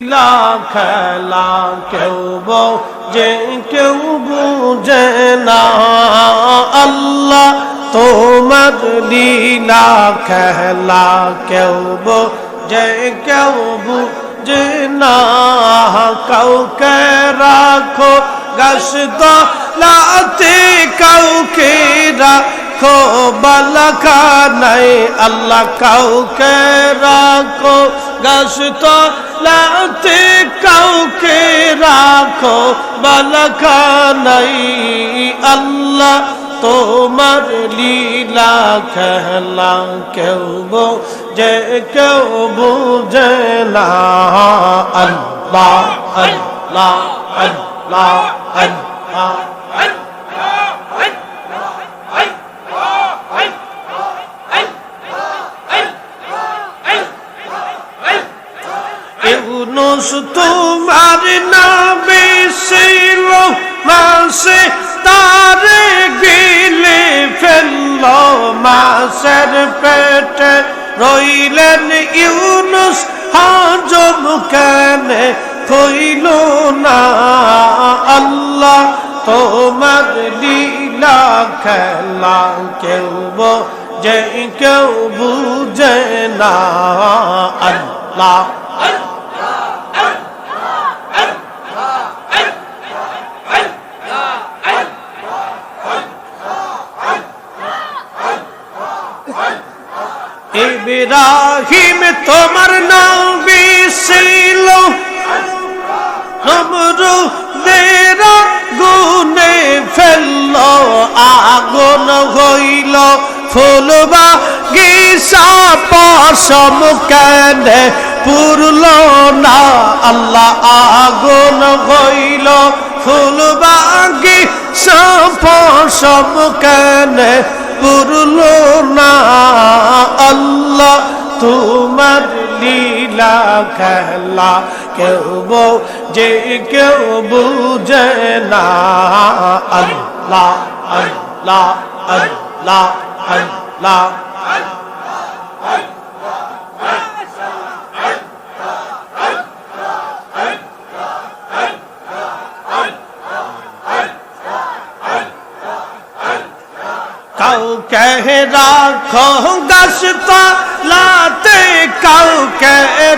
লীলা খেলা কেউ যে কেউ বুঝে না, আল্লাহ তোমার লীলা খেলা কেউ যে কেউ বুঝে না, কাউকে রাখো। গাছ লাতে রাখো বালাকা নাই আল্লাহ কাউকে রাখো। গাছ লাতে কাউকে রাখো বালাকা নাই আল্লাহ তোমার লীলা খেলা কেউ যে কেউ বুঝে না। আল্লাহ আল্লাহ আল্লাহ আল্লাহ। ইউনুস তোমার নামে ছিল মাসে, তারে গিলে ফেলল মাসের পেটে। রইলেন ইউনুস, হজম কেনে হইল না আল্লাহ? তোমার লীলা খেলা কেউ যে কেউ বুঝে না আল্লাহ। ইব্রাহিম তোমার নবী ছিল নমরু দেরা গুনে ফেলল, আগুন হইল। ফুলবা গিসা পশম কেনে পুরল না, আল্লাহ আগুন হইল। ফুলবা গিসা পশম কেনে পুরল না আল্লাহ, তোমার লীলা খেলা কেউ যে কেউ বুঝে না। আল্লাহ আল্লাহ আল্লাহ আল্লাহ কাউকে রাখো গাছ লাতে কাউকে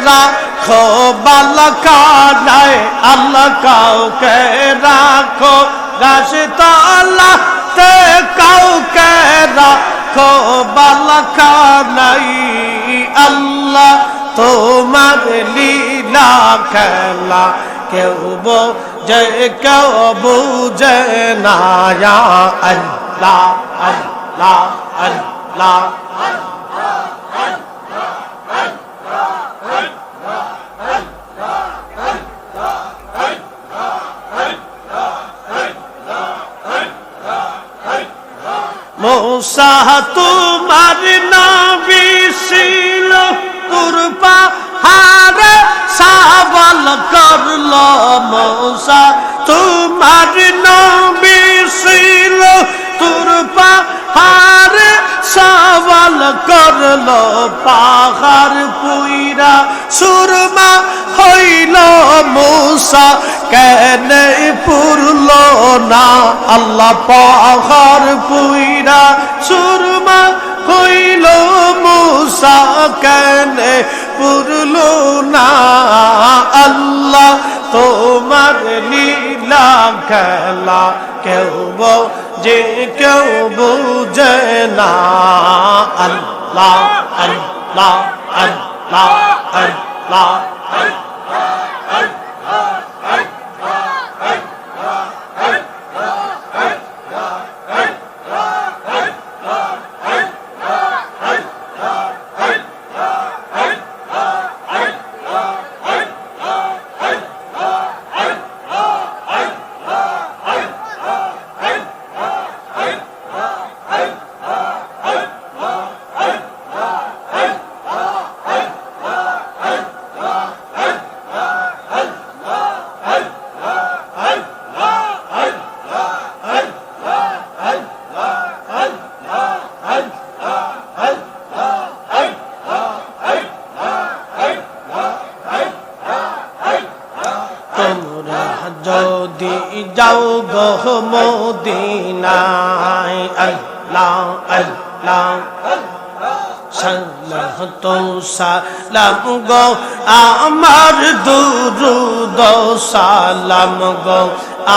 রাখো বালকা নাই আল্লাহ কাউকে রাখো। গাছ লাতে কাউকে রাখো বালকা নাই আল্লাহ তোমার লীলা খেলা। কেউ যে কেউ বুঝে না আল্লাহ আল্লাহ। আল্লাহ মৌসা তোমার নবী ছিল তোর পাহাড়ে সাবল করল মৌসা। তোমার নবী করল পাহাড় পুইরা। সুরমা হইল মূসা, কেন পুরল না? আল্লাহ পাহাড় পুইরা। সুরমা হইল মূসা, কেন পুরল না? আল্লাহ তোমার লীলা খেলা কেউ যে কেউ বুঝে না। আল্লাহ আল্লাহ আল্লাহ আল্লাহ তোমরা যাও গহ মদিনায়, আল্লাহ আল্লাহ। সাল্লাহ তো সালাম গো, আমার দুরুদ সালাম গো,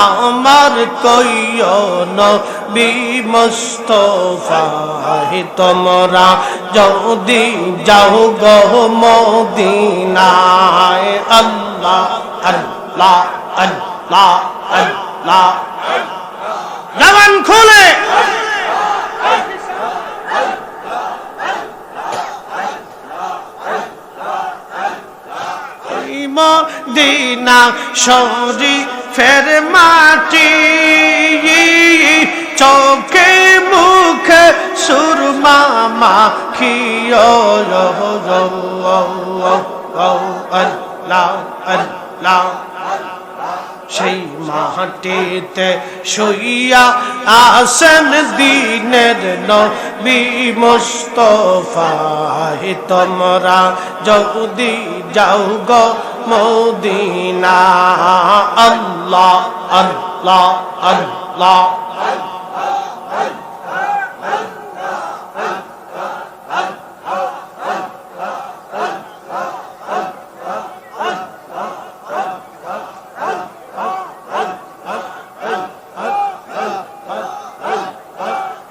আমার কইও নবী মুস্তফা। তোমরা যদি যাও গো মদিনায়, আল্লাহ আল্লাহ আল্লাহ আল্লাহ। জবান খুলে। মদিনা শরী ফের মাটি চোখে মুখে সুরমা মাখিও। আল্লাহ আল্লাহ। সেই মাটিতে শুইয়া আসেন দিনের নবী মুস্তফা। তোমরা যদি যাও গো মদিনা। আল্লাহ আল্লাহ আল্লাহ।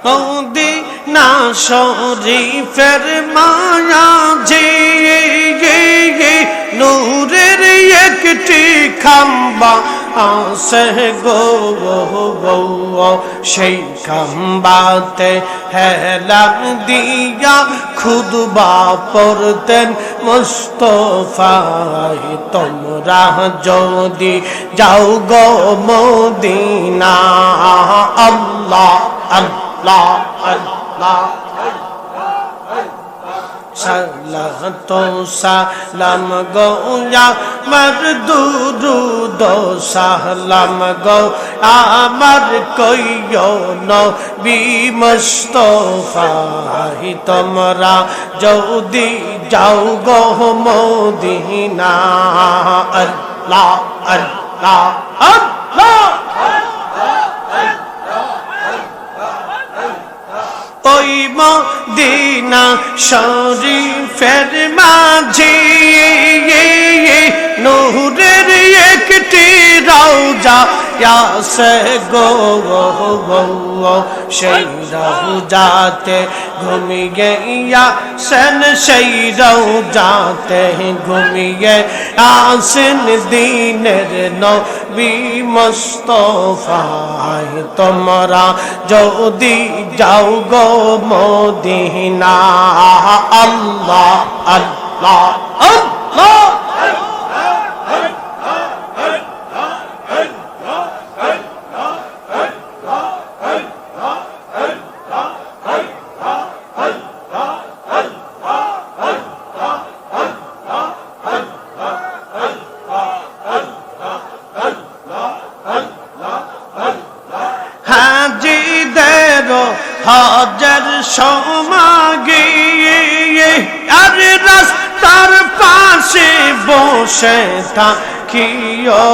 মদিনা শরীফের মায়া যে নূরের একটি খাম্বা আসে গো গো সেই খাম্বাতে হেলাম দিয়া খুদবা পড়তেন মুস্তফাই। তোমরা যদি যাও গো মদিনা, আল্লাহ আল্লাহ। সালাত সালাম গো আমার দুরুদ সালাম গো আমার কইও নবী মুস্তফাহ তোমরা যদি যাও গো মদিনা। আল্লাহ আল্লাহ আল্লাহ। মদিনা শরীফের মাঝে নহরের একটি রওজা ইয়াসে গো সেই রওজাতে ঘুমিয়ে ইয়াসেন সেই রওজাতে ঘুমিয়ে আসেন দিনের নবী মুস্তফায় তোমরা যদি যাও গো মদিনা আল্লাহ আল্লাহ আল্লাহ পাশে বসে থাকিও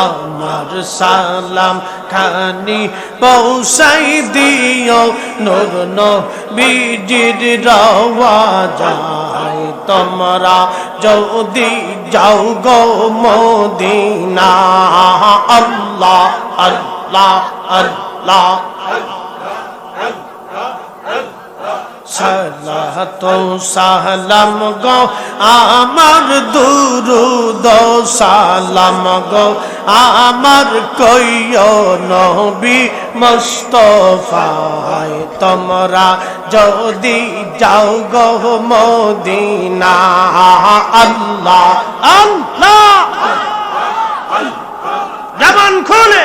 আমার সালাম খানি পৌঁছাই দিও। নূর নবীজির যায় তোমরা যদি যাও গো মদিনা। আল্লাহ আল্লাহ আল্লাহ। সালাত সালাম গো, আমার দুরুদ সালাম গো, আমার কইও নবী মুস্তফায়, তোমরা যদি যাও গো মদিনা। আল্লাহ আল্লাহ জবান খুলে।